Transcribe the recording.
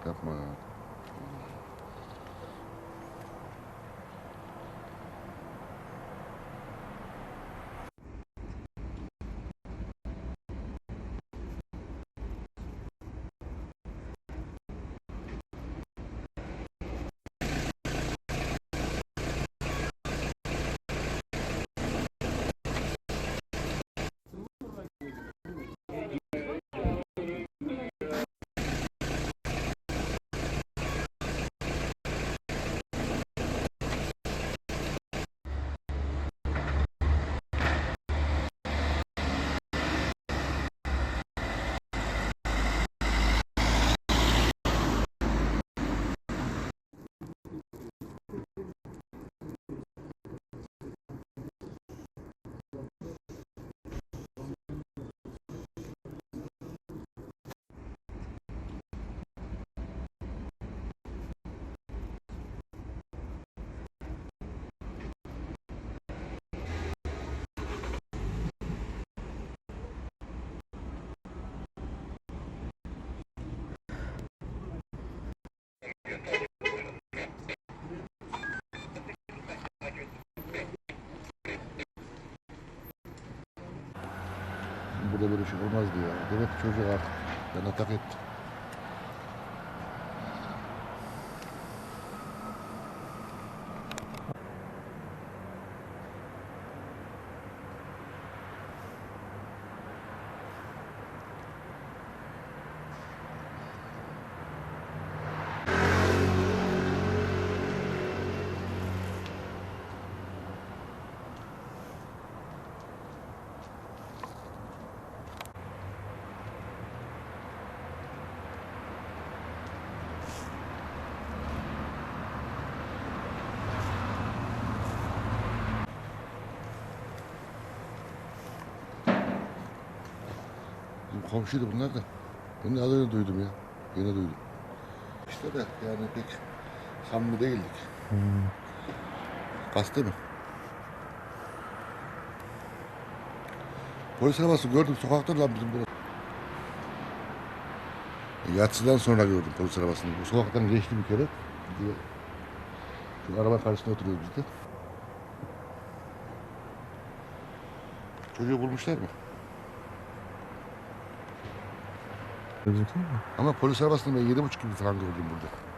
как мы Burada böyle şey olmazdı ya. Demek ki çocuk artık bana tak etti. Komşuydu bunlar da. Ben de az önce duydum ya. Yine duydum. İşte de yani pek samimi değildik. Kastı mı? Polis arabası gördüm sokakta lan bizim burası. Yatsıdan sonra gördüm polis arabasını. Bu sokaktan geçti bir kere. Diye. Şu araba karşısında oturuyoruz biz de. Çocuğu bulmuşlar mı? Gözüküyor mu? Ama polis arabasını ben yedi buçuk gibi falan gördüm burada.